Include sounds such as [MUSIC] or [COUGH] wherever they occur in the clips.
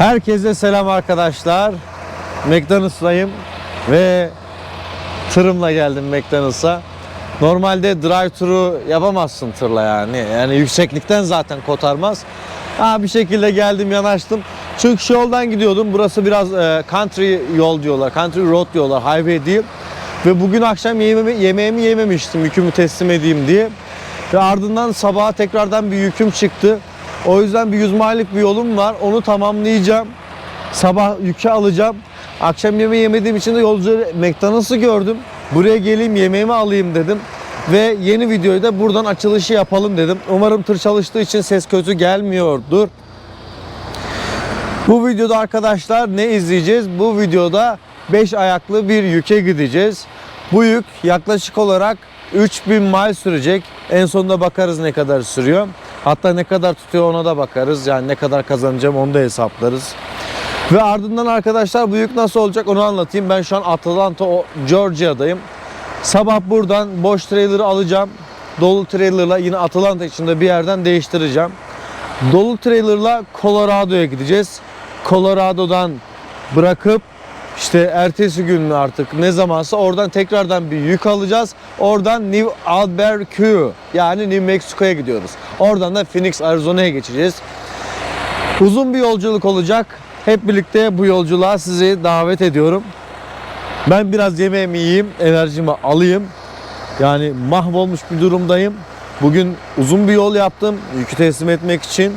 Herkese selam arkadaşlar. McDonald's'layım ve tırımla geldim McDonald's'a. Normalde drive turu yapamazsın tırla yani. Yani yükseklikten zaten kotarmaz. Ha bir şekilde geldim yanaştım. Şu yoldan gidiyordum. Burası biraz e, country yol diyorlar. Country road diyorlar. Highway değil. Ve bugün akşam yemeğimi, yemeğimi yememiştim yükümü teslim edeyim diye. Ve ardından sabaha tekrardan bir yüküm çıktı. O yüzden bir 100 milelik bir yolum var. Onu tamamlayacağım. Sabah yükü alacağım. Akşam yemeği yemediğim için de yolcu McDonald's'ı gördüm. Buraya geleyim yemeğimi alayım dedim. Ve yeni videoyu da buradan açılışı yapalım dedim. Umarım tır çalıştığı için ses kötü gelmiyordur. Bu videoda arkadaşlar ne izleyeceğiz? Bu videoda 5 ayaklı bir yüke gideceğiz. Bu yük yaklaşık olarak 3000 mile sürecek. En sonunda bakarız ne kadar sürüyor. Hatta ne kadar tutuyor ona da bakarız. Yani ne kadar kazanacağım onu da hesaplarız. Ve ardından arkadaşlar bu yük nasıl olacak onu anlatayım. Ben şu an Atlanta, Georgia'dayım. Sabah buradan boş trailer'ı alacağım. Dolu trailer'la yine Atlanta içinde bir yerden değiştireceğim. Dolu trailer'la Colorado'ya gideceğiz. Colorado'dan bırakıp işte ertesi gün artık ne zamansa oradan tekrardan bir yük alacağız. Oradan New Albuquerque yani New Mexico'ya gidiyoruz. Oradan da Phoenix, Arizona'ya geçeceğiz. Uzun bir yolculuk olacak. Hep birlikte bu yolculuğa sizi davet ediyorum. Ben biraz yemeğimi yiyeyim, enerjimi alayım. Yani mahvolmuş bir durumdayım. Bugün uzun bir yol yaptım yükü teslim etmek için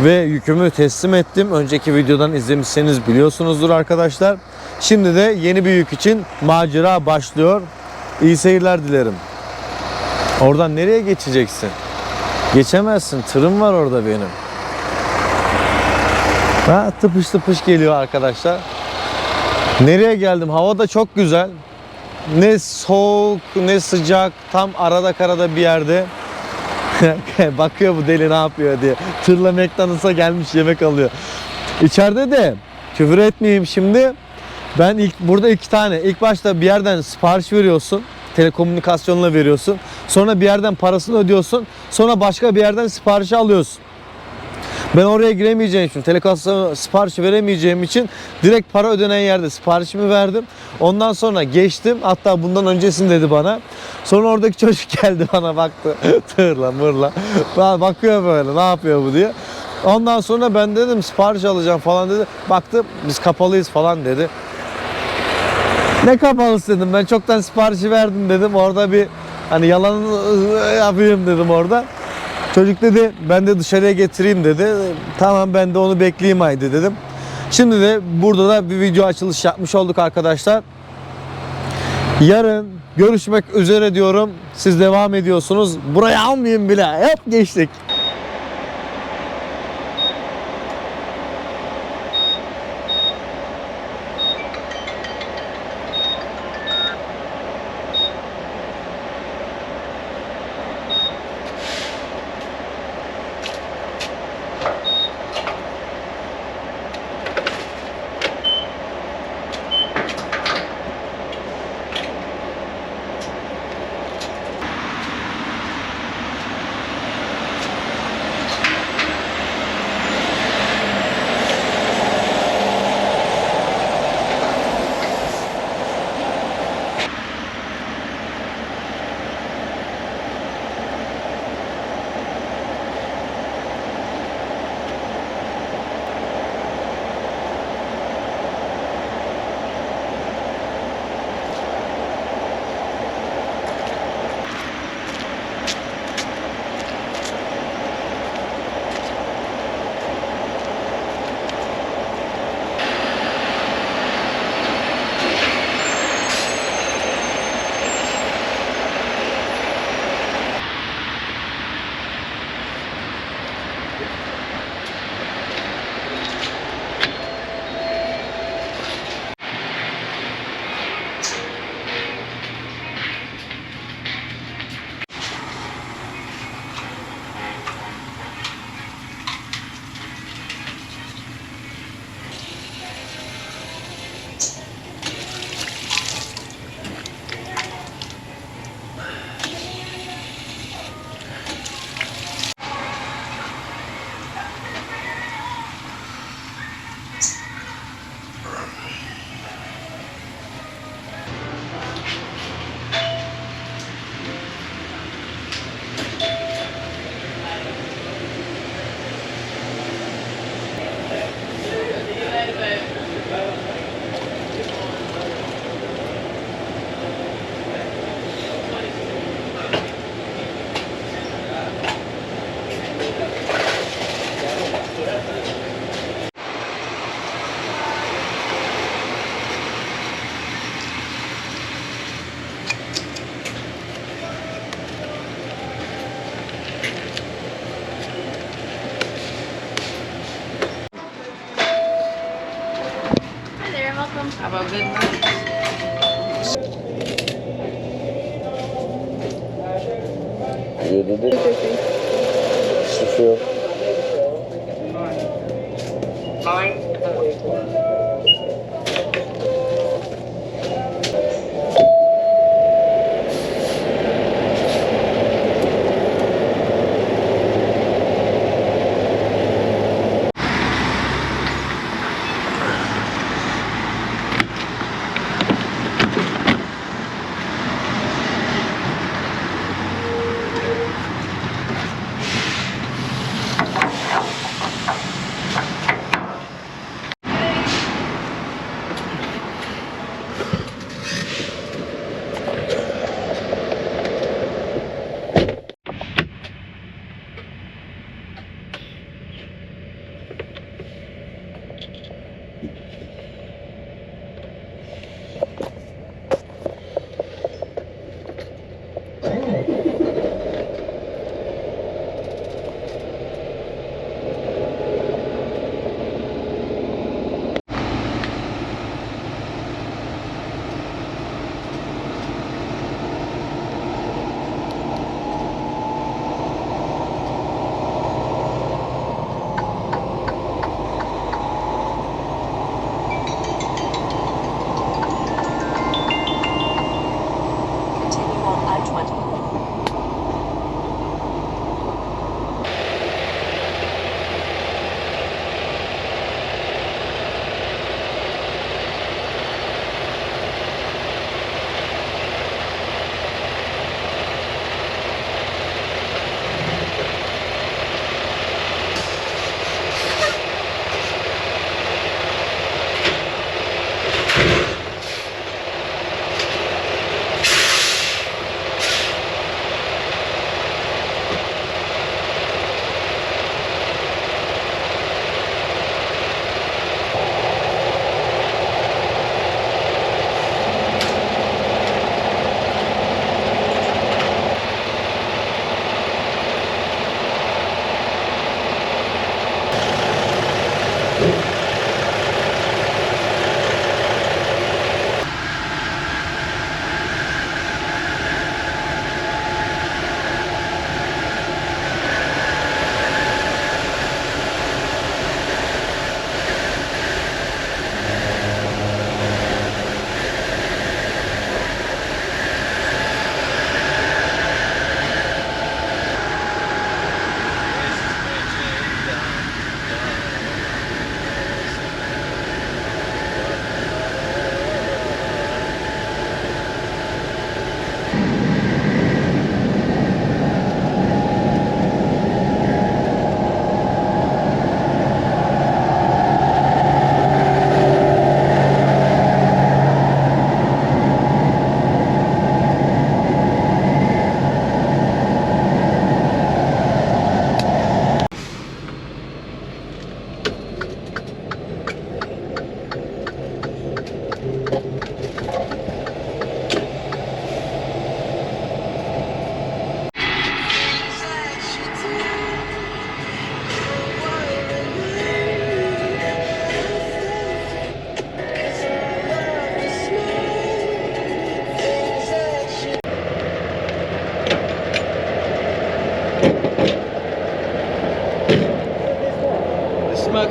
ve yükümü teslim ettim. Önceki videodan izlemişseniz biliyorsunuzdur arkadaşlar. Şimdi de yeni bir yük için macera başlıyor. İyi seyirler dilerim. Oradan nereye geçeceksin? Geçemezsin. Tırım var orada benim. Ha, tıpış tıpış geliyor arkadaşlar. Nereye geldim? Hava da çok güzel. Ne soğuk ne sıcak. Tam arada karada bir yerde. [LAUGHS] Bakıyor bu deli ne yapıyor diye. Tırla McDonald's'a gelmiş yemek alıyor. İçeride de küfür etmeyeyim şimdi. Ben ilk burada iki tane. İlk başta bir yerden sipariş veriyorsun. Telekomünikasyonla veriyorsun. Sonra bir yerden parasını ödüyorsun. Sonra başka bir yerden siparişi alıyorsun. Ben oraya giremeyeceğim için, telekomünikasyon siparişi veremeyeceğim için direkt para ödenen yerde siparişimi verdim. Ondan sonra geçtim. Hatta bundan öncesini dedi bana. Sonra oradaki [LAUGHS] çocuk geldi bana baktı. [LAUGHS] Tırla mırla. Ba- Bakıyor böyle ne yapıyor bu diye. Ondan sonra ben dedim sipariş alacağım falan dedi. Baktı biz kapalıyız falan dedi. Ne kapalısı dedim ben çoktan siparişi verdim dedim. Orada bir hani yalan yapayım dedim orada. Çocuk dedi ben de dışarıya getireyim dedi. Tamam ben de onu bekleyeyim haydi dedim. Şimdi de burada da bir video açılış yapmış olduk arkadaşlar. Yarın görüşmek üzere diyorum. Siz devam ediyorsunuz. Buraya almayayım bile. Hep geçtik. Have a good.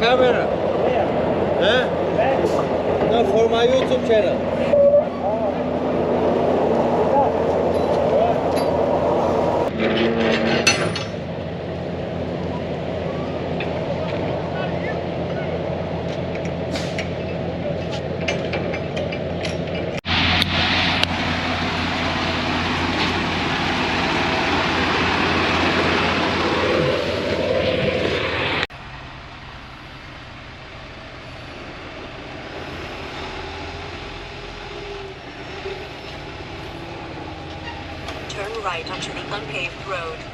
cámara. Unpaved road.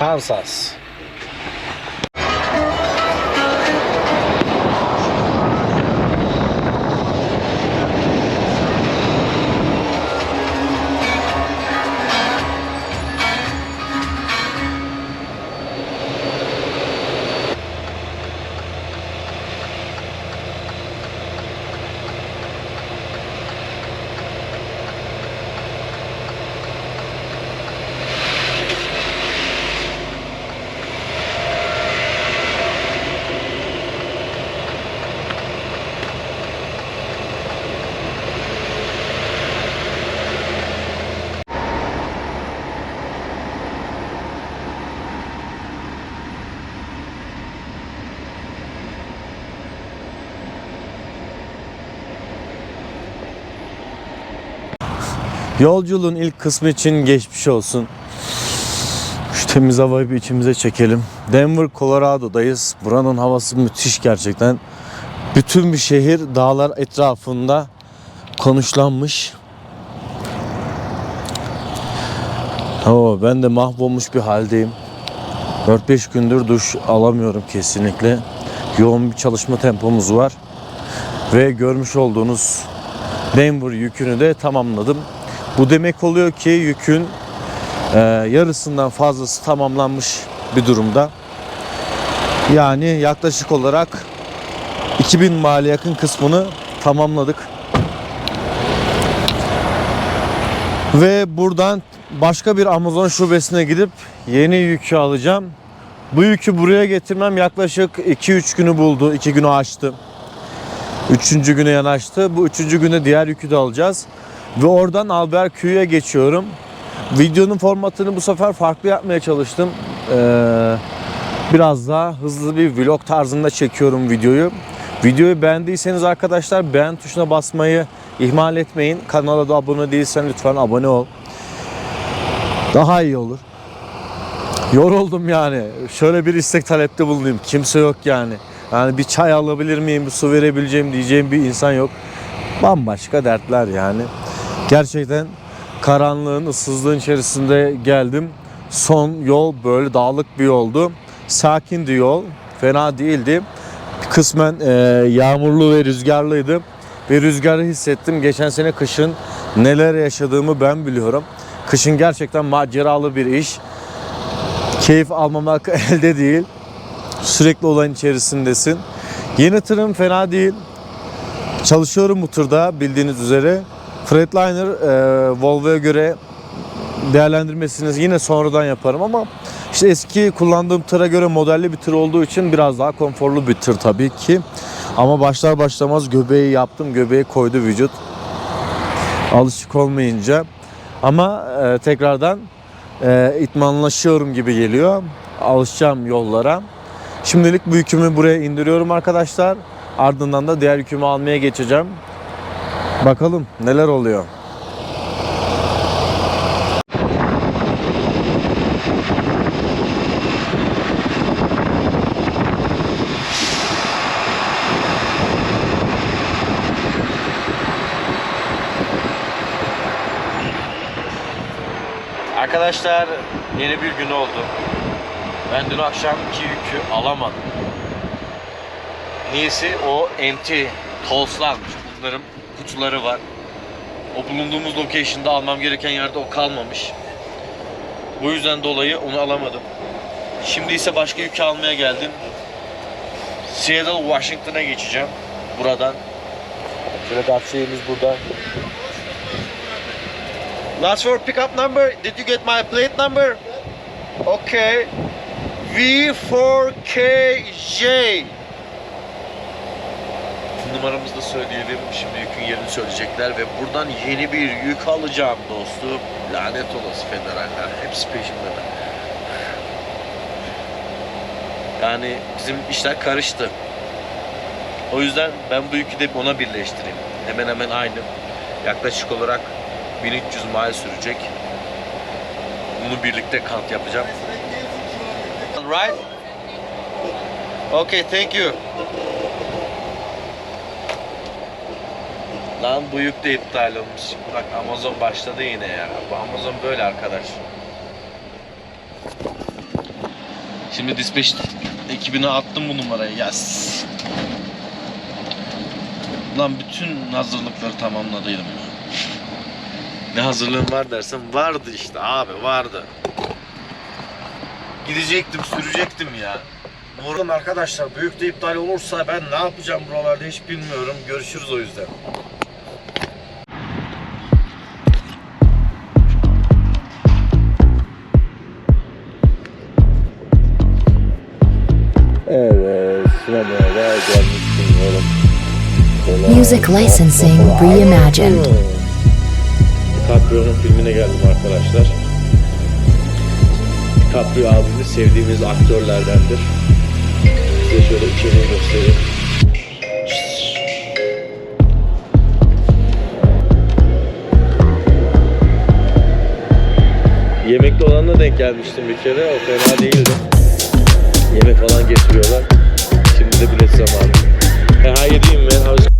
Kansas. Yolculuğun ilk kısmı için geçmiş olsun. Şu temiz havayı bir içimize çekelim. Denver, Colorado'dayız. Buranın havası müthiş gerçekten. Bütün bir şehir dağlar etrafında konuşlanmış. Oo, ben de mahvolmuş bir haldeyim. 4-5 gündür duş alamıyorum kesinlikle. Yoğun bir çalışma tempomuz var. Ve görmüş olduğunuz Denver yükünü de tamamladım. Bu demek oluyor ki yükün e, yarısından fazlası tamamlanmış bir durumda. Yani yaklaşık olarak 2000 mile yakın kısmını tamamladık. Ve buradan başka bir Amazon şubesine gidip yeni yükü alacağım. Bu yükü buraya getirmem yaklaşık 2-3 günü buldu. 2 günü aştı. Üçüncü güne yanaştı. Bu üçüncü güne diğer yükü de alacağız. Ve oradan Albertcu'ya geçiyorum. Videonun formatını bu sefer farklı yapmaya çalıştım. Ee, biraz daha hızlı bir vlog tarzında çekiyorum videoyu. Videoyu beğendiyseniz arkadaşlar beğen tuşuna basmayı ihmal etmeyin. Kanala da abone değilsen lütfen abone ol. Daha iyi olur. Yoruldum yani. Şöyle bir istek talepte bulunayım. Kimse yok yani. Yani bir çay alabilir miyim, bir su verebileceğim diyeceğim bir insan yok. Bambaşka dertler yani. Gerçekten karanlığın, ıssızlığın içerisinde geldim. Son yol böyle dağlık bir yoldu. Sakindi yol, fena değildi. Kısmen e, yağmurlu ve rüzgarlıydı. Ve rüzgarı hissettim. Geçen sene kışın neler yaşadığımı ben biliyorum. Kışın gerçekten maceralı bir iş. Keyif almamak [LAUGHS] elde değil. Sürekli olayın içerisindesin. Yeni tırım fena değil. Çalışıyorum bu tırda bildiğiniz üzere. Freightliner e, Volvo'ya göre değerlendirmesini yine sonradan yaparım ama işte eski kullandığım tıra göre modelli bir tır olduğu için biraz daha konforlu bir tır tabii ki. Ama başlar başlamaz göbeği yaptım. Göbeği koydu vücut. Alışık olmayınca. Ama e, tekrardan e, itmanlaşıyorum gibi geliyor. Alışacağım yollara. Şimdilik bu yükümü buraya indiriyorum arkadaşlar. Ardından da diğer yükümü almaya geçeceğim. Bakalım neler oluyor. Arkadaşlar yeni bir gün oldu. Ben dün akşamki yükü alamadım. Niyesi o empty tolslanmış. Bunların kutuları var. O bulunduğumuz location'da almam gereken yerde o kalmamış. Bu yüzden dolayı onu alamadım. Şimdi ise başka yükü almaya geldim. Seattle, Washington'a geçeceğim. Buradan. Şöyle gazeteyimiz burada. Last four pickup number. Did you get my plate number? Okay. V4KJ. Numaramızı da söyleyelim. Şimdi yükün yerini söyleyecekler ve buradan yeni bir yük alacağım dostum. Lanet olası federaller. Hepsi peşimde. Yani bizim işler karıştı. O yüzden ben bu yükü de ona birleştireyim. Hemen hemen aynı. Yaklaşık olarak 1300 mile sürecek. Bunu birlikte kant yapacağım. Right? Okay, thank you. Lan bu yük de iptal olmuş. Bak Amazon başladı yine ya. Bu Amazon böyle arkadaş. Şimdi dispatch ekibine attım bu numarayı. Yes. Lan bütün hazırlıkları tamamladıydım ya. Ne hazırlığım var dersen vardı işte abi vardı. Gidecektim sürecektim ya. Umarım arkadaşlar büyük de iptal olursa ben ne yapacağım buralarda hiç bilmiyorum. Görüşürüz o yüzden. Music licensing reimagined. DiCaprio'nun filmine geldim arkadaşlar. DiCaprio abimiz sevdiğimiz aktörlerdendir. Size şöyle içeriği göstereyim. Yemekli olanla denk gelmiştim bir kere. O fena değildi. Yemek falan getiriyorlar. Şimdi de bilet zamanı. How you doing man? How's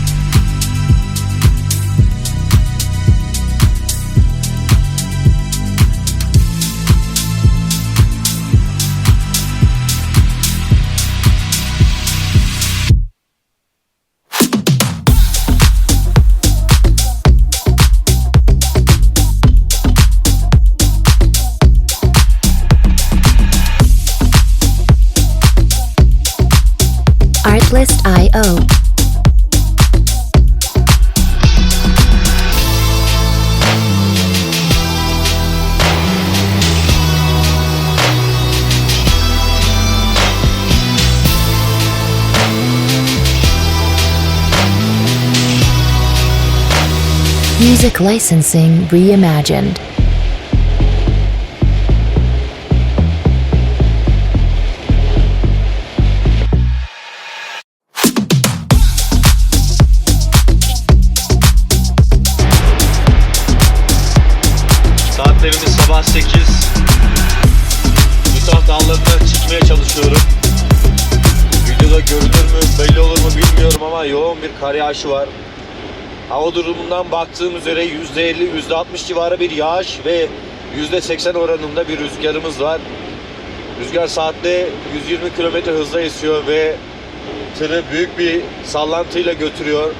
Music licensing reimagined. Saatlerimiz sabah 8. Utah dağlarına çıkmaya çalışıyorum. Videoda görünür mü belli olur mu bilmiyorum ama yoğun bir kar var. Hava durumundan baktığım üzere %50, %60 civarı bir yağış ve %80 oranında bir rüzgarımız var. Rüzgar saatte 120 km hızla esiyor ve tırı büyük bir sallantıyla götürüyor.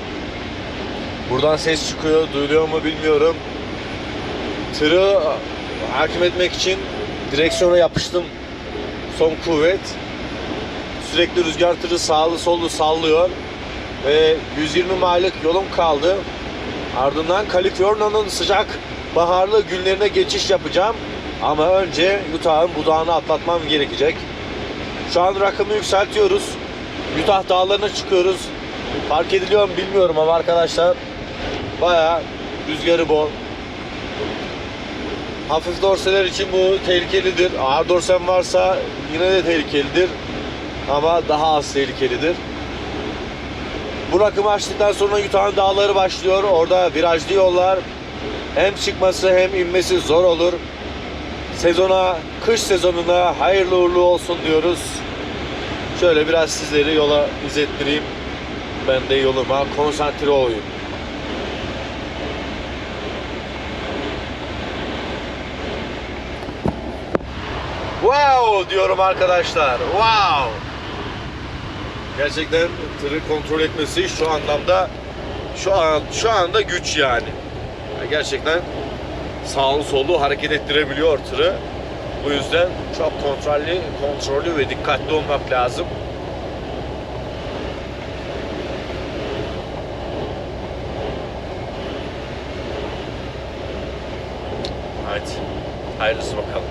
Buradan ses çıkıyor, duyuluyor mu bilmiyorum tırı hakim etmek için direksiyona yapıştım son kuvvet. Sürekli rüzgar tırı sağlı sollu sallıyor ve 120 mile'lık yolum kaldı. Ardından Kaliforniya'nın sıcak baharlı günlerine geçiş yapacağım. Ama önce Utah'ın budağını atlatmam gerekecek. Şu an rakımı yükseltiyoruz. Utah dağlarına çıkıyoruz. Fark ediliyor mu bilmiyorum ama arkadaşlar bayağı rüzgarı bol. Hafif dorseler için bu tehlikelidir. Ağır dorsen varsa yine de tehlikelidir. Ama daha az tehlikelidir. Bu rakımı açtıktan sonra Utah'ın dağları başlıyor. Orada virajlı yollar. Hem çıkması hem inmesi zor olur. Sezona, kış sezonuna hayırlı uğurlu olsun diyoruz. Şöyle biraz sizleri yola izlettireyim. Ben de yoluma konsantre olayım. Wow diyorum arkadaşlar. Wow. Gerçekten tırı kontrol etmesi şu anlamda şu an şu anda güç yani. Yani Gerçekten sağlı sollu hareket ettirebiliyor tırı. Bu yüzden çok kontrollü, kontrollü ve dikkatli olmak lazım. Hadi. Hayırlısı bakalım.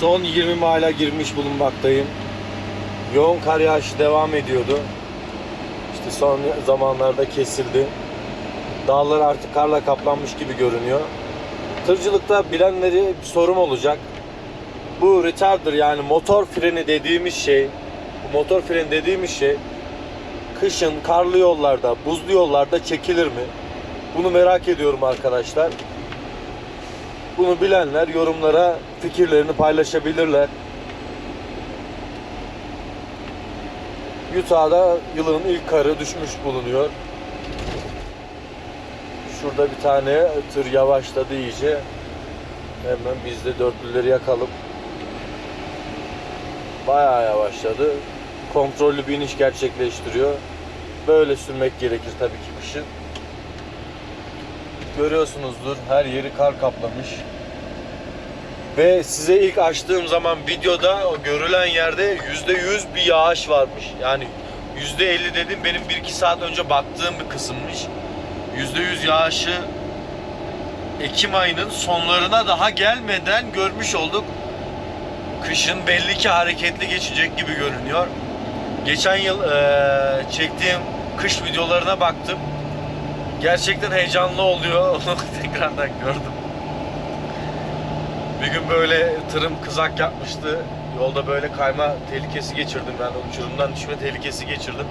Son 20 mayla girmiş bulunmaktayım. Yoğun kar yağışı devam ediyordu. İşte son zamanlarda kesildi. Dağlar artık karla kaplanmış gibi görünüyor. Tırcılıkta bilenleri bir sorum olacak. Bu retarder yani motor freni dediğimiz şey, bu motor freni dediğimiz şey kışın karlı yollarda, buzlu yollarda çekilir mi? Bunu merak ediyorum arkadaşlar. Bunu bilenler yorumlara fikirlerini paylaşabilirler. Utah'da yılın ilk karı düşmüş bulunuyor. Şurada bir tane tır yavaşladı iyice. Hemen biz de dörtlüleri yakalım. Bayağı yavaşladı. Kontrollü bir iniş gerçekleştiriyor. Böyle sürmek gerekir tabii ki kışın. Görüyorsunuzdur her yeri kar kaplamış. Ve size ilk açtığım zaman videoda o görülen yerde %100 bir yağış varmış. Yani %50 dedim benim 1-2 saat önce baktığım bir kısımmış. %100 yağışı Ekim ayının sonlarına daha gelmeden görmüş olduk. Kışın belli ki hareketli geçecek gibi görünüyor. Geçen yıl eee, çektiğim kış videolarına baktım. Gerçekten heyecanlı oluyor. Onu [LAUGHS] tekrardan gördüm. Bir gün böyle tırım kızak yapmıştı. Yolda böyle kayma tehlikesi geçirdim. Yani uçurumdan düşme tehlikesi geçirdim.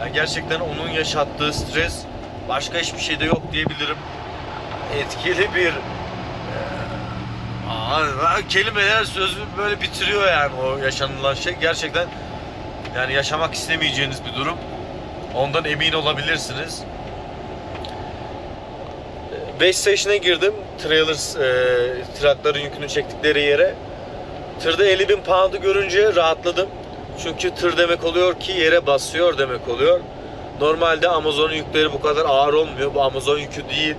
Yani gerçekten onun yaşattığı stres başka hiçbir şeyde yok diyebilirim. Etkili bir Aa, kelimeler sözü böyle bitiriyor yani o yaşanılan şey. Gerçekten yani yaşamak istemeyeceğiniz bir durum. Ondan emin olabilirsiniz. 5 station'a girdim. Trailers, e, trakların yükünü çektikleri yere. Tırda 50 bin pound'u görünce rahatladım. Çünkü tır demek oluyor ki yere basıyor demek oluyor. Normalde Amazon yükleri bu kadar ağır olmuyor. Bu Amazon yükü değil.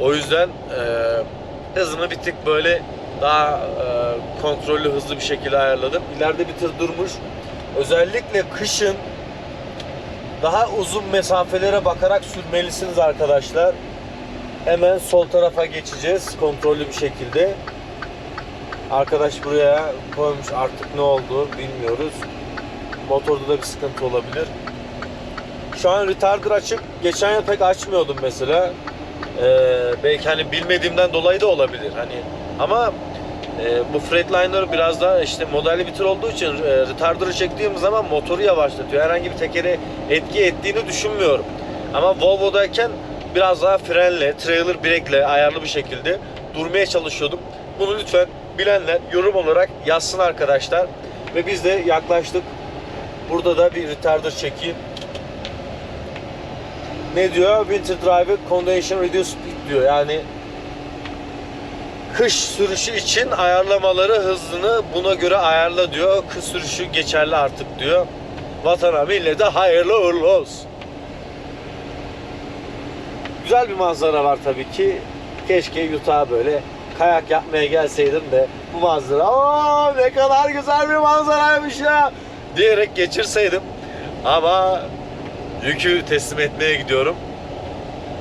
O yüzden e, hızımı bir tık böyle daha e, kontrollü hızlı bir şekilde ayarladım. İleride bir tır durmuş. Özellikle kışın daha uzun mesafelere bakarak sürmelisiniz arkadaşlar. Hemen sol tarafa geçeceğiz kontrollü bir şekilde. Arkadaş buraya koymuş artık ne oldu bilmiyoruz. Motorda da bir sıkıntı olabilir. Şu an retarder açık. Geçen yıl pek açmıyordum mesela. Ee, belki hani bilmediğimden dolayı da olabilir. Hani ama e, bu Freightliner biraz daha işte modelli bir tır olduğu için e, retarder'ı çektiğim zaman motoru yavaşlatıyor. Herhangi bir tekere etki ettiğini düşünmüyorum. Ama Volvo'dayken biraz daha frenle, trailer break'le ayarlı bir şekilde durmaya çalışıyordum. Bunu lütfen bilenler yorum olarak yazsın arkadaşlar. Ve biz de yaklaştık. Burada da bir retarder çekeyim. Ne diyor? Winter Driver Condition Reduce Speed diyor. Yani kış sürüşü için ayarlamaları hızını buna göre ayarla diyor. Kış sürüşü geçerli artık diyor. Vatana millete hayırlı uğurlu olsun. Güzel bir manzara var tabii ki. Keşke Utah'a böyle kayak yapmaya gelseydim de bu manzara aa ne kadar güzel bir manzaraymış ya diyerek geçirseydim. Ama yükü teslim etmeye gidiyorum.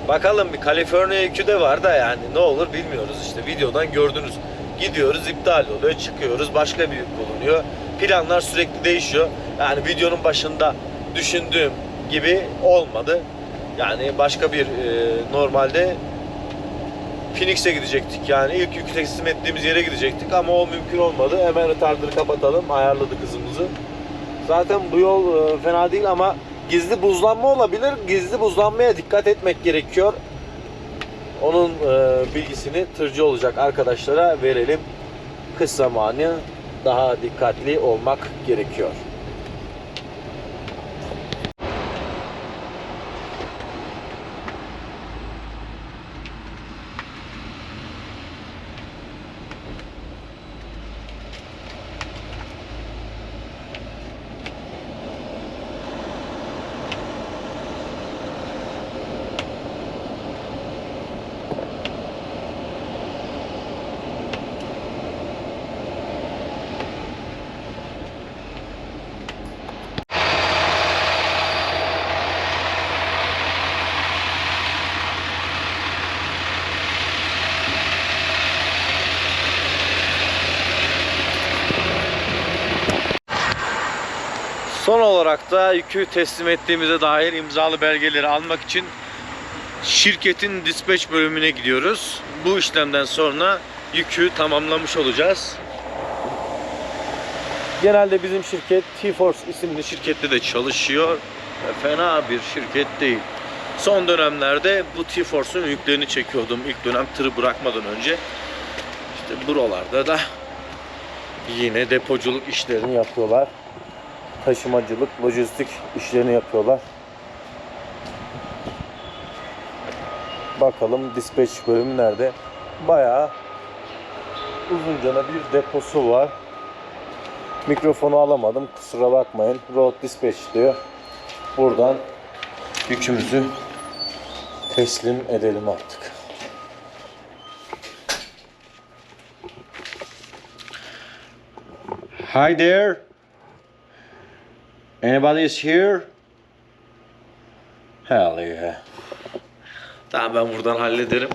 Bakalım bir Kaliforniya yükü de var da yani ne olur bilmiyoruz işte videodan gördünüz. Gidiyoruz iptal oluyor çıkıyoruz başka bir yük bulunuyor. Planlar sürekli değişiyor. Yani videonun başında düşündüğüm gibi olmadı. Yani başka bir e, normalde Phoenix'e gidecektik yani ilk yükü teslim ettiğimiz yere gidecektik ama o mümkün olmadı. Hemen retarder'ı kapatalım ayarladık hızımızı. Zaten bu yol e, fena değil ama gizli buzlanma olabilir. Gizli buzlanmaya dikkat etmek gerekiyor. Onun e, bilgisini tırcı olacak arkadaşlara verelim. Kış zamanı daha dikkatli olmak gerekiyor. Olarak da yükü teslim ettiğimize dair imzalı belgeleri almak için şirketin dispatch bölümüne gidiyoruz. Bu işlemden sonra yükü tamamlamış olacağız. Genelde bizim şirket T-Force isimli şirkette de çalışıyor. Fena bir şirket değil. Son dönemlerde bu T-Force'un yüklerini çekiyordum. İlk dönem tırı bırakmadan önce. İşte buralarda da yine depoculuk işlerini yapıyorlar. Taşımacılık, lojistik işlerini yapıyorlar. Bakalım dispatch bölümü nerede? Bayağı uzuncana bir deposu var. Mikrofonu alamadım. Kusura bakmayın. Road dispatch diyor. Buradan yükümüzü teslim edelim artık. Hi there. Anybody is here? Hell yeah. Tamam ben buradan hallederim.